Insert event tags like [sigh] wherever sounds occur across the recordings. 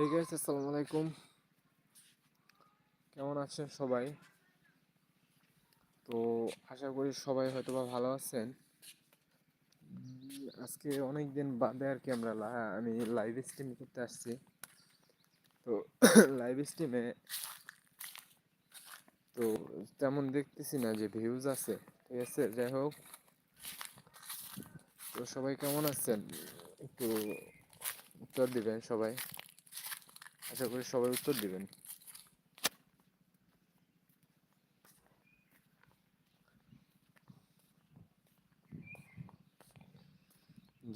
এই গাইস আসসালামু আলাইকুম। কেমন আছেন সবাই? তো আশা করি সবাই হয়তো বা ভালো আছেন। আজকে অনেক দিন বাদে আর কি আমরা আমি লাইভ স্ট্রিম করতে আসছি। তো [coughs] লাইভ স্ট্রিমে তো তেমন দেখতেছি না যে ভিউজ আছে। ঠিক আছে, যাই হোক। তো সবাই কেমন আছেন? একটু উত্তর দিবেন সবাই। আশা করি সবাই উত্তর দিবেন।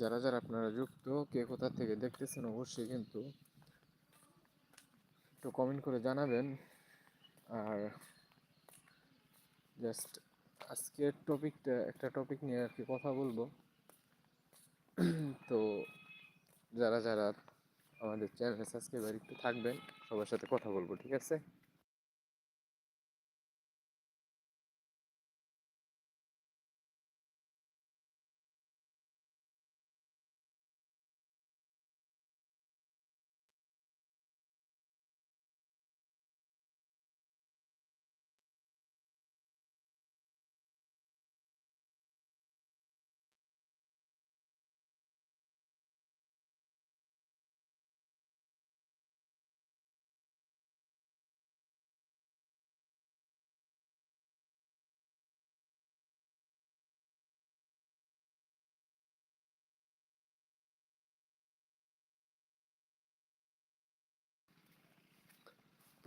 যারা যারা আপনারা যুক্ত, কে কোথা থেকে দেখতেছেন অবশ্যই কিন্তু একটু কমেন্ট করে জানাবেন। আর জাস্ট আজকের টপিকটা একটা টপিক নিয়ে আর কি কথা বলব। তো যারা যারা আমাদের চ্যানেলে সাবস্ক্রাইবার একটু থাকবেন সবার সাথে কথা বলব ঠিক আছে?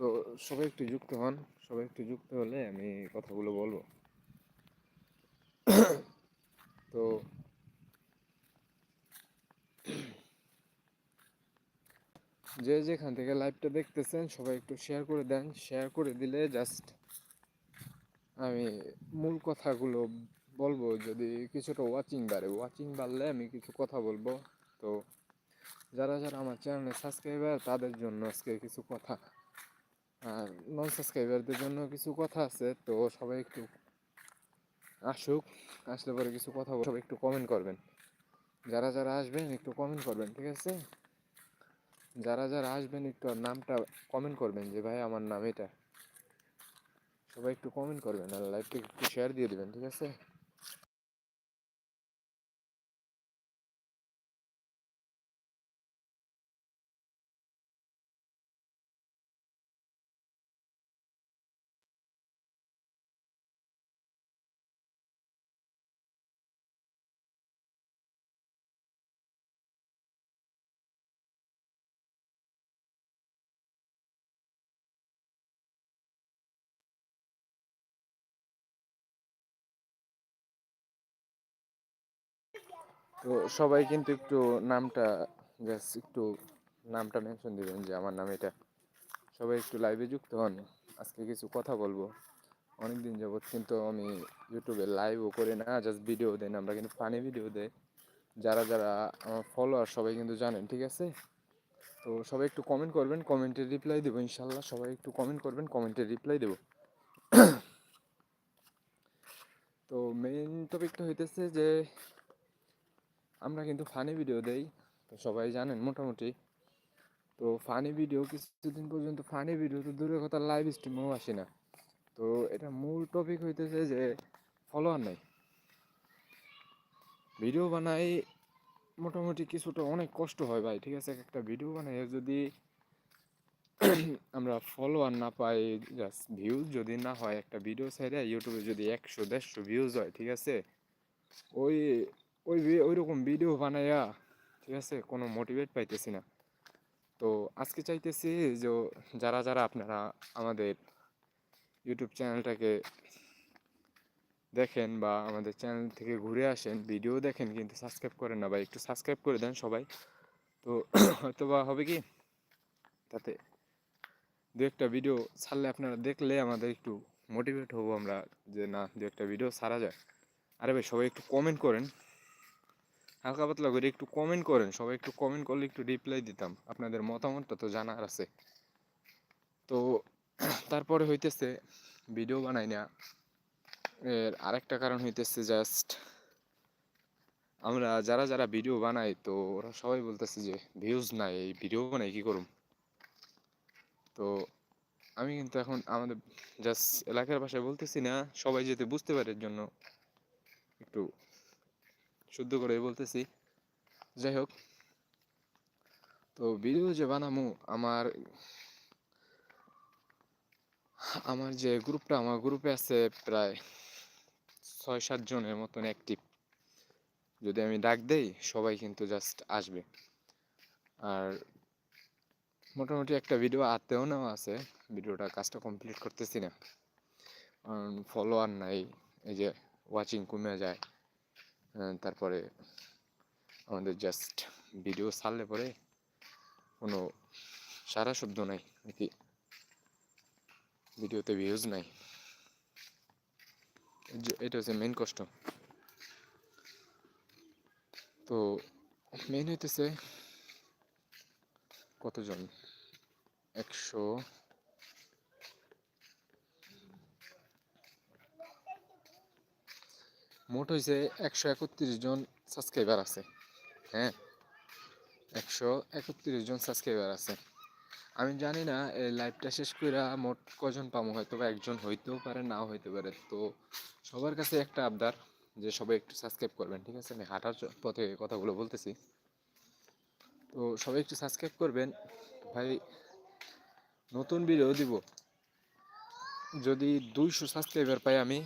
তো সবাই একটু যুক্ত হন। সবাই একটু যুক্ত হলে আমি কথাগুলো বলব। তো যে যেখান থেকে লাইভটা দেখতেছেন, সবাই একটু শেয়ার করে দেন। শেয়ার করে দিলে জাস্ট আমি মূল কথাগুলো বলব। যদি কিছুটা ওয়াচিং বাড়ে ওয়াচিং বাড়লে আমি কিছু কথা বলব। তো যারা যারা আমার চ্যানেলে সাবস্ক্রাইবার তাদের জন্য আজকে কিছু কথা। আর নন সাবস্ক্রাইবারদের জন্য কিছু কথা আছে, তো সবাই একটু আসুক, আসলে পরে কিছু কথা সবাই একটু কমেন্ট করবেন। যারা যারা আসবেন, একটু কমেন্ট করবেন, ঠিক আছে? যারা যারা আসবেন, একটু নামটা কমেন্ট করবেন যে, ভাই, আমার নাম এটা। সবাই একটু কমেন্ট করবেন আর লাইভটা একটু শেয়ার দিয়ে দেবেন, ঠিক আছে? তো সবাই কিন্তু একটু নামটা জাস্ট একটু নামটা মেনশন দিবেন যে আমার নাম এটা। সবাই একটু লাইভে যুক্ত হন, আজকে কিছু কথা বলব। অনেক দিন যাবৎ কিন্তু আমি ইউটিউবে লাইভও করি না জাস্ট ভিডিও দেন আমরা কিন্তু ফানি ভিডিও দেই। যারা যারা, আমার ফলোয়ার সবাই কিন্তু জানেন, ঠিক আছে? তো সবাই একটু কমেন্ট করবেন কমেন্টে রিপ্লাই দেবো ইনশাল্লাহ। সবাই একটু কমেন্ট করবেন কমেন্টে রিপ্লাই দেবো। [coughs] তো মেইন টপিকটা হইতেছে যে আমরা কিন্তু ফানি ভিডিও দেই, তো সবাই জানেন মোটামুটি। তো ফানি ভিডিও কিছুদিন পর্যন্ত ফানি ভিডিও তো দূরের কথা লাইভ স্ট্রিমেও আসে না। তো এটা মূল টপিক হইতেছে যে ফলোয়ার নাই। ভিডিও বানাই মোটামুটি কিছুটা অনেক কষ্ট হয় ভাই, ঠিক আছে? একটা ভিডিও বানাই যদি আমরা ফলোয়ার না পাই জাস্ট ভিউজ যদি না হয়, একটা ভিডিও সাইডে ইউটিউবে যদি একশো, দেড়শো ভিউজ হয়, ঠিক আছে? ওই ওই ওই রকম ভিডিও বানাইয়া ঠিক আছে, কোনো মোটিভেট পাইতেছি না। তো আজকে চাইতেছি যে যারা যারা আপনারা আমাদের ইউটিউব চ্যানেলটাকে দেখেন বা আমাদের চ্যানেল থেকে ঘুরে আসেন ভিডিও দেখেন, কিন্তু সাবস্ক্রাইব করেন না বা একটু সাবস্ক্রাইব করে দেন সবাই। তো [clears throat] হয়তো বা হবে কি, তাতে দু একটা ভিডিও ছাড়লে আপনারা দেখলে আমাদের একটু মোটিভেট হব আমরা যে না, দু একটা ভিডিও ছাড়া যায়। আরে ভাই, সবাই একটু কমেন্ট করেন। হালকা পাতলা করে একটু কমেন্ট করেন। সবাই একটু কমেন্ট করলে একটু রিপ্লাই দিতাম। আপনাদের মতামতটা তো জানার আছে। তো [clears throat] তারপরে হইতেছে ভিডিও বানাই না এর আরেকটা কারণ হইতেছে জাস্ট আমরা যারা যারা ভিডিও বানাই, তো ওরা সবাই বলতেছে যে ভিউজ নাই, এই ভিডিও বানাই কি করুম? তো আমি কিন্তু এখন আমাদের জাস্ট এলাকার ভাষায় বলতেছি না, সবাই যাতে বুঝতে পারে জন্য একটু শুদ্ধ করে বলতেছি। যাই হোক তো ভিডিও যে বানামু, আমার আমার যে গ্রুপটা, আমার গ্রুপে আছে প্রায় ছয় সাত জনের মতন অ্যাক্টিভ যদি আমি ডাক দেই, সবাই কিন্তু জাস্ট আসবে। আর মোটামুটি একটা ভিডিও আতেও নেওয়া আছে ভিডিওটা কাজটা কমপ্লিট করতেছি না। কারণ ফলোয়ার নাই, এই যে ওয়াচিং কমে যায়। তারপরে আমাদের জাস্ট ভিডিও ছাড়লে পরে কোনো সারা শব্দ নাই, নাকি ভিডিওতে ভিউজ নাই। এটা হচ্ছে মেন কষ্ট। তো মেন হইতেছে কতজন? একশো মোট হয়েছে একশো একত্রিশ জন সাবস্ক্রাইবার আছে হ্যাঁ? একশো একত্রিশ জন সাবস্ক্রাইবার আছে। আমি জানি না এই লাইভটা শেষ করে মোট কজন পাবো হয়তো বা একজন হইতেও পারে, নাও হইতে পারে। তো সবার কাছে একটা আবদার যে সবাই একটু সাবস্ক্রাইব করবেন, ঠিক আছে? আমি হাঁটার পথে কথাগুলো বলতেছি। তো সবাই একটু সাবস্ক্রাইব করবেন। ভাই, নতুন ভিডিও দিব। যদি দুইশো সাবস্ক্রাইবার পাই আমি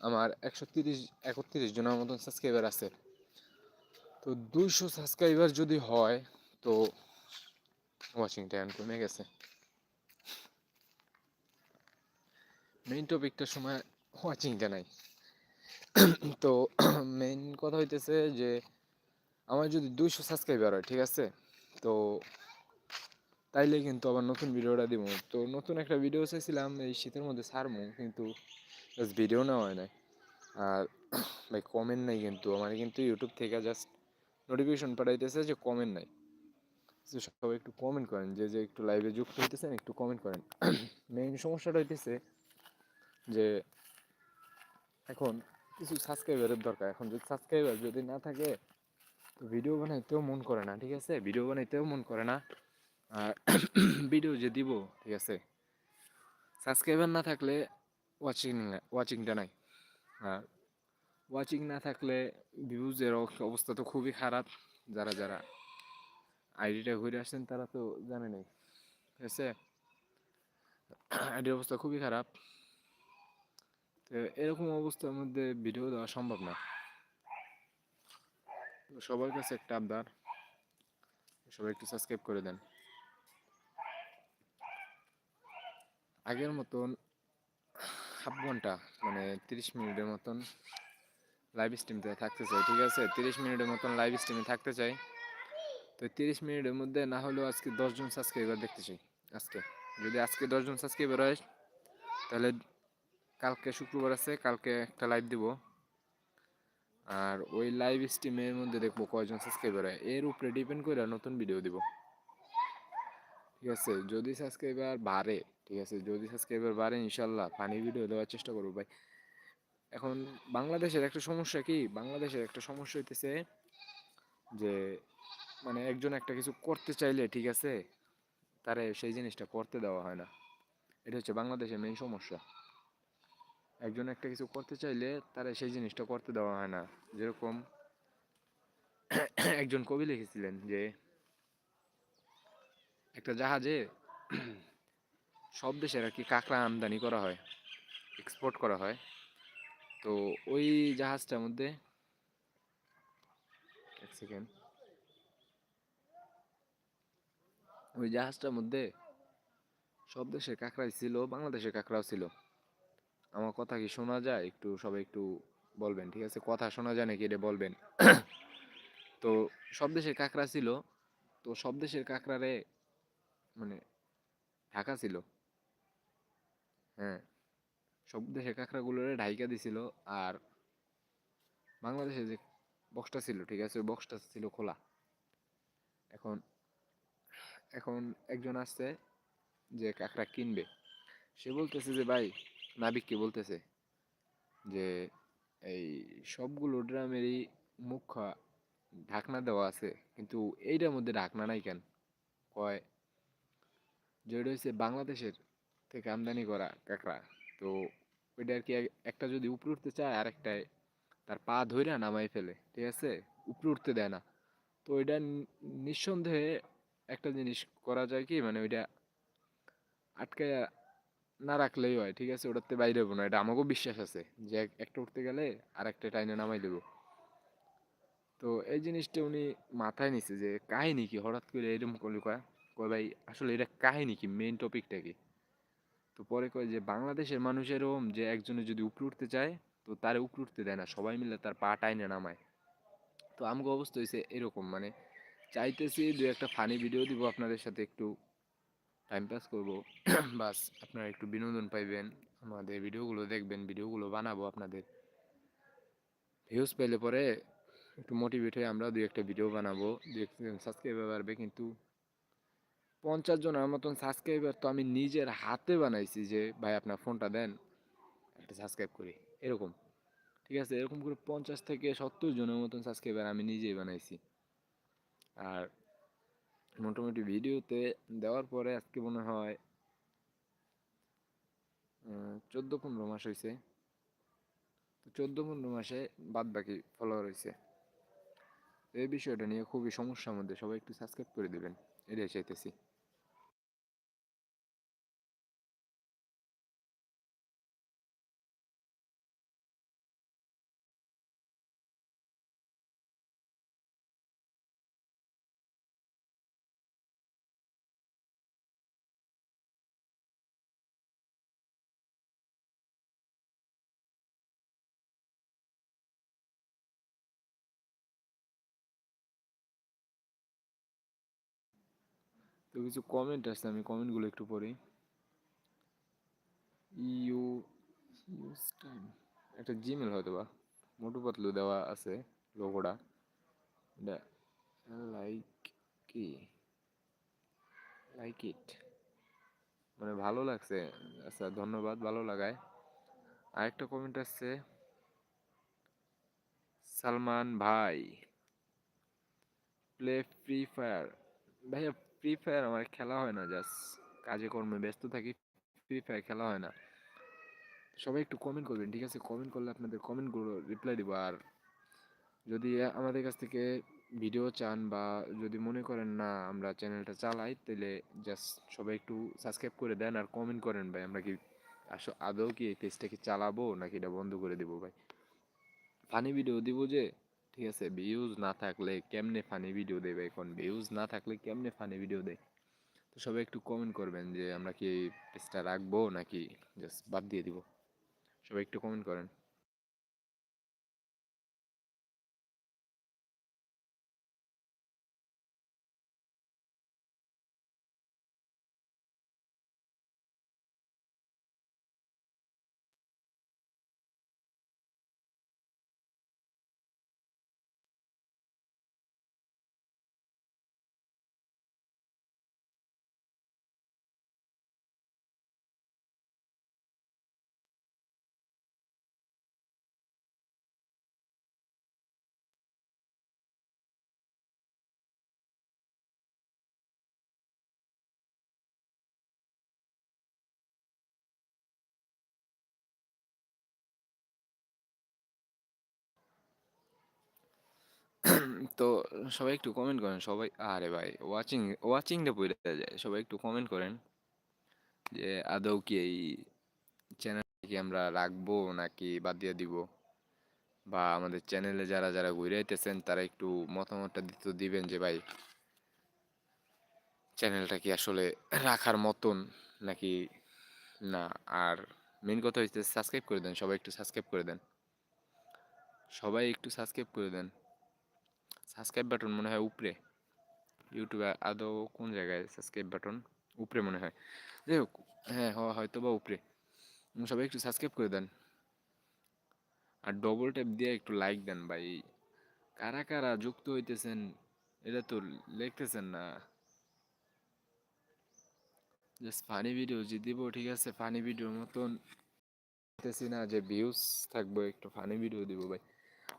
আমার একশো তিরিশ, একত্রিশ জনের মতন সাবস্ক্রাইবার আছে। তো দুইশো সাবস্ক্রাইবার যদি হয়, তো ওয়াচিং টাইম কমে গেছে। মেইন টপিকটার সময় ওয়াচিংটা নাই। [clears throat] তো [clears throat] মেইন কথা হইতেছে যে, আমার যদি দুইশো সাবস্ক্রাইবার হয়, ঠিক আছে? তো তাইলে কিন্তু আবার নতুন ভিডিওটা দিব তো নতুন একটা ভিডিও চাইছিলাম, এই শীতের মধ্যে সারমু কিন্তু জাস্ট ভিডিও নেওয়া হয় নাই। আর [coughs] ভাই কমেন্ট নাই কিন্তু আমার কিন্তু ইউটিউব থেকে জাস্ট নোটিফিকেশন পাঠাইতেছে যে কমেন্ট নাই। সবাই একটু কমেন্ট করেন, যে যে একটু লাইভে যুক্ত হইতেছেন, একটু কমেন্ট করেন। [coughs] মেইন সমস্যাটা হইতেছে যে, এখন কিছু সাবস্ক্রাইবারের দরকার। এখন যদি সাবস্ক্রাইবার যদি না থাকে, তো ভিডিও বানাইতেও মন করে না, ঠিক আছে? ভিডিও বানাইতেও মন করে না। আর [coughs] ভিডিও যে দিব, ঠিক আছে? সাবস্ক্রাইবার না থাকলে ওয়াচিং ওয়াচিংটা নাই আর ওয়াচিং না থাকলে ভিউজের অবস্থা তো খুবই খারাপ। যারা যারা আইডিটা ঘুরে আসছেন তারা তো জানে নাই। ঠিক আছে? আইডির অবস্থা খুবই খারাপ। তো এরকম অবস্থার মধ্যে ভিডিও দেওয়া সম্ভব না। তো সবার কাছে একটা আবদার। সবাই একটু সাবস্ক্রাইব করে দেন। আগের মতন হাফ ঘণ্টা মানে তিরিশ মিনিটের মতন লাইভ স্ট্রিমতে থাকতে চাই, ঠিক আছে? তিরিশ মিনিটের মতন লাইভ স্ট্রিমে থাকতে চাই। তো তিরিশ মিনিটের মধ্যে না হলেও আজকে দশজন সাবস্ক্রাইবার দেখতে চাই, আজকে। যদি আজকে দশজন সাবস্ক্রাইবার হয়, তাহলে কালকে শুক্রবার আছে, কালকে একটা লাইভ দিব। আর ওই লাইভ স্ট্রিমের মধ্যে দেখব কয়জন সাবস্ক্রাইবার হয়। এর উপরে ডিপেন্ড করে নতুন ভিডিও দিব। ঠিক আছে? যদি সাবস্ক্রাইবার বাড়ে ঠিক আছে? যদি সাবস্ক্রাইবার বাড়ে, ইনশাল্লাহ ফানি ভিডিও দেওয়ার চেষ্টা করব ভাই। এখন বাংলাদেশের একটা সমস্যা কি? বাংলাদেশের একটা সমস্যা হইতেছে যে মানে একজন একটা কিছু করতে চাইলে, ঠিক আছে? তারে সেই জিনিসটা করতে দেওয়া হয় না। এটা হচ্ছে বাংলাদেশের মেইন সমস্যা। একজন একটা কিছু করতে চাইলে তারা সেই জিনিসটা করতে দেওয়া হয় না। যেরকম একজন কবি লিখেছিলেন যে, একটা জাহাজে সব দেশের আর কি কাঁকড়া আমদানি করা হয় এক্সপোর্ট করা হয়। তো ওই জাহাজটার মধ্যে এক সেকেন্ড ওই জাহাজটার মধ্যে সব দেশের কাঁকড়াই ছিল, বাংলাদেশের কাঁকড়াও ছিল। আমার কথা কি শোনা যায়? একটু সবাই একটু বলবেন, ঠিক আছে? কথা শোনা যায় নাকি? এটা বলবেন। [coughs] তো সব দেশের কাঁকড়া ছিল, তো সব দেশের কাঁকড়ারে মানে ঢাকা ছিল। হ্যাঁ। সব দেশের কাঁকড়াগুলোরে ঢাইকা দিছিল আর বাংলাদেশে যে বক্সটা ছিল, ঠিক আছে? ওই বক্সটা ছিল খোলা। এখন এখন একজন আসছে যে কাঁকড়া কিনবে। সে বলতেছে যে, ভাই, নাবিককে বলতেছে যে, এই সবগুলো ড্রামেরই মুখ ঢাকনা দেওয়া আছে, কিন্তু এইটার মধ্যে ঢাকনা নাই কেন? কয় যেটা হচ্ছে বাংলাদেশের থেকে আমদানি করা কাঁকড়া। তো ওইটা আর কি একটা যদি উপরে উঠতে চায় আর একটায় তার পা ধইরা নামাই ফেলে, ঠিক আছে? উপরে উঠতে দেয় না। তো ওইটা নিঃসন্দেহে একটা জিনিস করা যায় কি মানে ওইটা আটকায় না রাখলেই হয়, ঠিক আছে? ওটাতে বাইরে হব না। এটা আমাকেও বিশ্বাস আছে যে একটা উঠতে গেলে আর একটা টাইনে নামাই দেবো। তো এই জিনিসটা উনি মাথায় নিছে যে কাহিনী কি? হঠাৎ করে এরকম করলে কয় কয় ভাই, আসলে এটা কাহিনী কি? মেইন টপিকটা কি? তো পরে কয় যে বাংলাদেশের মানুষ এরকম যে একজনে যদি উপরে উঠতে চায়, তো তারে উপরে উঠতে দেয় না, সবাই মিলে তার পা টাইনে নামায়। তো আমাকে অবস্থা হয়েছে এরকম মানে চাইতেছি দু একটা ফানি ভিডিও দিব, আপনাদের সাথে একটু টাইম পাস করব। [clears throat] বাস, আপনারা একটু বিনোদন পাইবেন, আমাদের ভিডিওগুলো দেখবেন ভিডিওগুলো বানাবো আপনাদের। ভিউজ পেলে পরে একটু মোটিভেট হয়ে আমরা দু একটা ভিডিও বানাবো দুই একজন সাবস্ক্রাইবার বাড়বে কিন্তু পঞ্চাশ জনের মতন সাবস্ক্রাইবার তো আমি নিজের হাতে বানাইছি যে, ভাই, আপনার ফোনটা দেন, একটা সাবস্ক্রাইব করি। এরকম। ঠিক আছে? এরকম করে পঞ্চাশ থেকে সত্তর জনের মতন সাবস্ক্রাইবার আমি নিজেই বানাইছি। আর মোটামুটি ভিডিওতে দেওয়ার পরে আজকে মনে হয় চোদ্দ পনেরো মাস হয়েছে তো চোদ্দ পনেরো মাসে বাদ বাকি ফলোয়ার হয়েছে এই বিষয়টা নিয়ে খুবই সমস্যার মধ্যে সবাই একটু সাবস্ক্রাইব করে দেবেন। এটাই চাইতেছি। তো কিছু কমেন্ট আসছে আমি কমেন্টগুলো একটু পড়ি। ইউ ইউজ টাইম একটা জিমেল হয়তো বা মোটু পাতলু দেওয়া আছে লোগোটা এটা লাইক কি? লাইক ইট মানে ভালো লাগছে। আচ্ছা ধন্যবাদ। ভালো লাগায়। আরেকটা কমেন্ট আসছে। সালমান ভাই। প্লে ফ্রি ফায়ার ভাইয়া ফ্রি ফায়ার আমার খেলা হয় না জাস্ট কাজে কর্মে ব্যস্ত থাকি ফ্রি ফায়ার খেলা হয় না। সবাই একটু কমেন্ট করবেন, ঠিক আছে? কমেন্ট করলে আপনাদের কমেন্টগুলো রিপ্লাই দিব। আর যদি আমাদের কাছ থেকে ভিডিও চান বা যদি মনে করেন না আমরা চ্যানেলটা চালাই, তাহলে জাস্ট সবাই একটু সাবস্ক্রাইব করে দেন আর কমেন্ট করেন, ভাই, আমরা কি আস- আদৌ কি এই পেজটাকে চালাবো নাকি এটা বন্ধ করে দেবো, ভাই? ফানি ভিডিও দিব যে ঠিক আছে ভিউজ না থাকলে কেমনে ফানি ভিডিও দেবে এখন ভিউজ না থাকলে কেমনে ফানি ভিডিও দেয় তো সবাই একটু কমেন্ট করবেন যে আমরা কি পেজটা রাখব নাকি জাস্ট বাদ দিয়ে দিব সবাই একটু কমেন্ট করেন তো সবাই একটু কমেন্ট করেন, সবাই, আরে ভাই ওয়াচিং ওয়াচিংটা পড়ে যায়, সবাই একটু কমেন্ট করেন যে আদৌ কি এই চ্যানেল কি আমরা রাখব নাকি বাদ দিয়ে দিব? বা আমাদের চ্যানেলে যারা যারা ঘুরে আইতেছেন, তারা একটু মতামতটা দিতে, দিবেন যে ভাই চ্যানেলটা কি আসলে রাখার মতন নাকি না? আর মেন কথা হচ্ছে সাবস্ক্রাইব করে দেন, সবাই একটু সাবস্ক্রাইব করে দেন। সবাই একটু সাবস্ক্রাইব করে দেন। সাবস্ক্রাইব বাটন মনে হয় উপরে। ইউটিউবে আদৌ কোন জায়গায় সাবস্ক্রাইব বাটন উপরে মনে হয়। যাই হোক হ্যাঁ হয়তো বা উপরে। সবাই একটু সাবস্ক্রাইব করে দেন। আর ডবল ট্যাপ দিয়ে একটু লাইক দেন ভাই। কারা কারা যুক্ত হইতেছেন এটা তো লিখতেছেন না। জাস্ট ফানি ভিডিও যে দিব, ঠিক আছে? ফানি ভিডিওর মতন। না যে ভিউজ থাকবে, একটু ফানি ভিডিও দিব ভাই।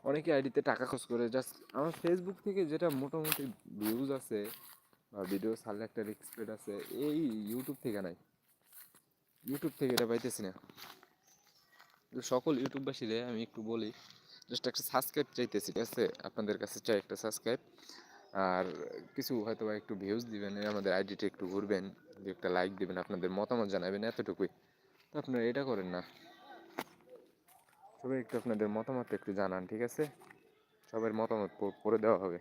অনেকে আইডিতে টাকা খরচ করে। জাস্ট আমার ফেসবুক থেকে যেটা মোটামুটি ভিউজ আছে বা ভিডিও ছাড়লে একটা রেসপেক্ট আছে, এই ইউটিউব থেকে নাই। ইউটিউব থেকে এটা পাইতেছি না। সকল ইউটিউববাসীরে আমি একটু বলি জাস্ট একটা সাবস্ক্রাইব চাইতেছি, ঠিক আছে? আপনাদের কাছে চাই একটা সাবস্ক্রাইব আর কিছু হয়তো বা একটু ভিউজ দিবেন আমাদের আইডিটা একটু ঘুরবেন একটা লাইক দিবেন, আপনাদের মতামত জানাবেন, এতটুকুই। তো আপনারা এটা করেন না। সবাই একটু আপনাদের মতামত একটু জানান ঠিক আছে? সবার মতামত পরে দেওয়া হবে।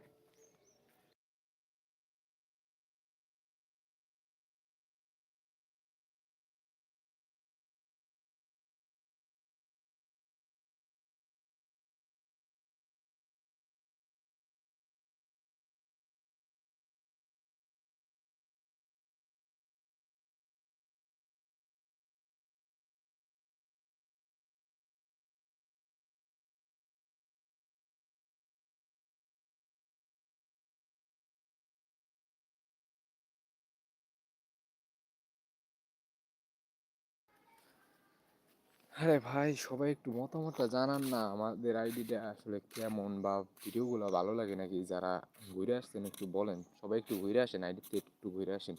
আরে ভাই, সবাই একটু মতামতটা জানান না। আমাদের আইডিটা আসলে কেমন বা ভিডিওগুলো ভালো লাগে নাকি? যারা ঘুরে আসছেন একটু বলেন। সবাই একটু ঘুরে আসেন আইডিতে একটু ঘুরে আসেন।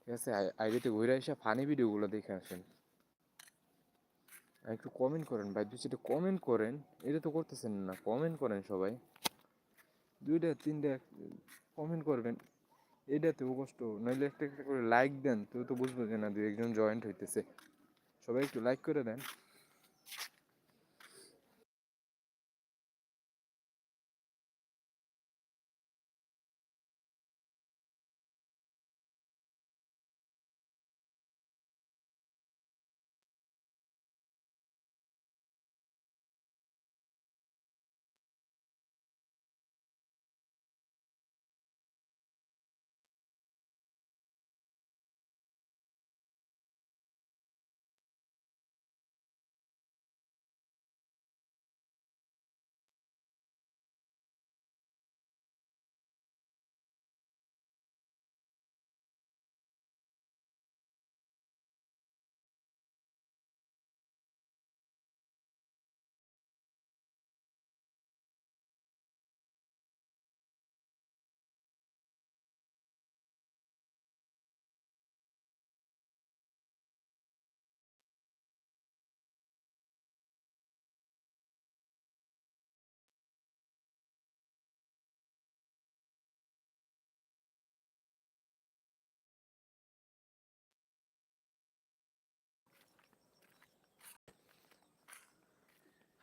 ঠিক আছে? আইডিতে ঘুরে এসে ফানি ভিডিওগুলো দেখে আসেন। একটু কমেন্ট করেন ভাই। দুই চারটে কমেন্ট করেন, এটা তো করতেছেন না। কমেন্ট করেন সবাই। দুইটা, তিনটা কমেন্ট করবেন। এটাতেও কষ্ট। নইলে একটা একটা করে লাইক দেন, তো তো বুঝব যে না দু একজন জয়েন্ট হইতেছে। সবাই একটু লাইক করে দেন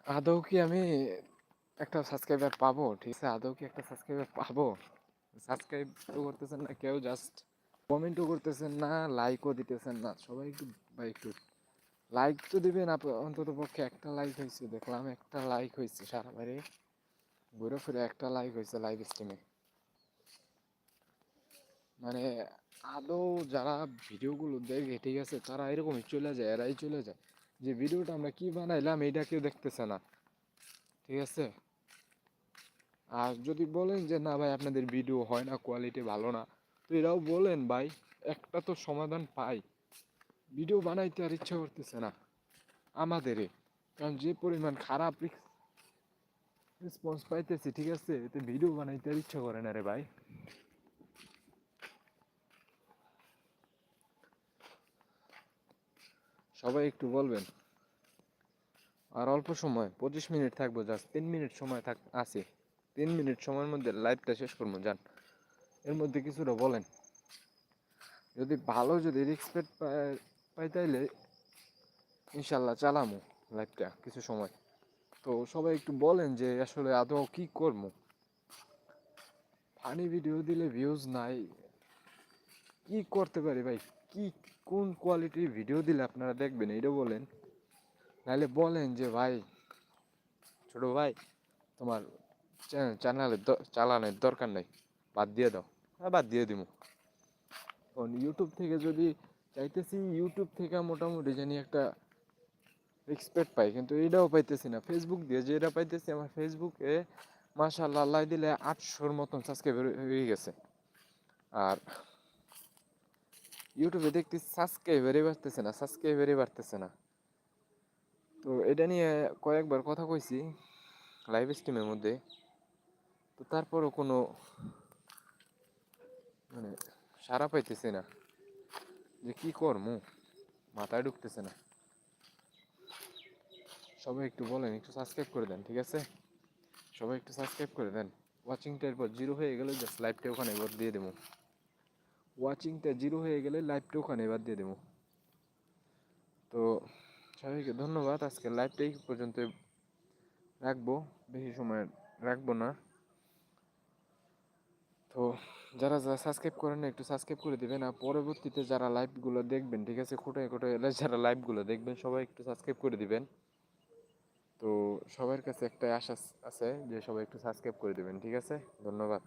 আদৌ কি আমি একটা সাবস্ক্রাইবার পাবো? ঠিক আছে, আদৌ কি একটা সাবস্ক্রাইবার পাবো? সাবস্ক্রাইব তো করতেছেন না কেউ জাস্ট কমেন্টও করতেছেন না লাইকও দিতেছেন না। সবাই একটু ভাই একটু লাইক তো দিবেন অন্তত পক্ষে একটা লাইক হয়েছে দেখলাম একটা লাইক হয়েছে সারা বাইরে ঘুরে ফিরে একটা লাইক হয়েছে লাইভ স্ট্রিমে মানে আদৌ যারা ভিডিওগুলো দেখে, ঠিক আছে, তারা এরকমই চলে যায়, এরাই চলে যায়। যে ভিডিওটা আমরা কি বানাইলাম এটা কেউ দেখতেছে না। ঠিক আছে? আর যদি বলেন যে, না ভাই, আপনাদের ভিডিও হয় না কোয়ালিটি ভালো না, তো এরাও বলেন, ভাই, একটা তো সমাধান পাই। ভিডিও বানাইতে আর ইচ্ছা করতেছে না, আমাদেরই। কারণ যে পরিমাণ খারাপ রেসপন্স পাইতেছি, ঠিক আছে? এতে ভিডিও বানাইতে আর ইচ্ছা করে না রে ভাই। সবাই একটু বলবেন। আর অল্প সময়, পঁচিশ মিনিট থাকব জাস্ট তিন মিনিট সময় থাক, আছে। তিন মিনিট সময়ের মধ্যে লাইভটা শেষ করব, যান। এর মধ্যে কিছুটা বলেন। যদি ভালো যদি রেসপেক্ট পাই তাইলে ইনশাল্লাহ চালামু লাইভটা কিছু সময়। তো সবাই একটু বলেন যে আসলে আদৌ কি করব। ফানি ভিডিও দিলে ভিউজ নাই। কি করতে পারি ভাই? কি, কোন কোয়ালিটির ভিডিও দিলে আপনারা দেখবেন? এটা বলেন। নাহলে বলেন যে, ভাই, ছোট ভাই, তোমার চ্যানেলের চালানোর দরকার নেই। বাদ দিয়ে দাও। হ্যাঁ বাদ দিয়ে দিব কারণ ইউটিউব থেকে যদি চাইতেছি ইউটিউব থেকে মোটামুটি জানি একটা রেসপেক্ট পাই, কিন্তু এটাও পাইতেছি না। ফেসবুক দিয়ে যেটা পাইতেছি, আমার ফেসবুকে মাশাল্লাহ আল্লাহ দিলে আটশোর মতন সাবস্ক্রাইবার হয়ে গেছে। আর ইউটিউবে দেখতেছি সাবস্ক্রাইবারই বাড়তেছে না সাবস্ক্রাইবারই বাড়তেছে না। তো এটা নিয়ে কয়েকবার কথা কইছি লাইভ স্ট্রিমের মধ্যে। তো তারপরও কোনো মানে সারা পাইতেছি না। যে কি করমু? মাথায় ঢুকতেছে না। সবাই একটু বলেন, একটু সাবস্ক্রাইব করে দেন, ঠিক আছে? সবাই একটু সাবস্ক্রাইব করে দেন। ওয়াচিংটা এরপর জিরো হয়ে গেলে জাস্ট লাইভটা ওখানে এবার দিয়ে দেবো। ওয়াচিংটা জিরো হয়ে গেলে লাইভটা ওখানে এবার দিয়ে দেবো। তো সবাইকে ধন্যবাদ। আজকে লাইভটা এই পর্যন্ত রাখব। বেশি সময় রাখব না। তো যারা যারা সাবস্ক্রাইব করেন না একটু সাবস্ক্রাইব করে দেবেন। আর পরবর্তীতে যারা লাইভগুলো দেখবেন, ঠিক আছে? কোটায় এলে যারা লাইভগুলো দেখবেন, সবাই একটু সাবস্ক্রাইব করে দিবেন। তো সবার কাছে একটা আশা আছে যে সবাই একটু সাবস্ক্রাইব করে দিবেন, ঠিক আছে? ধন্যবাদ।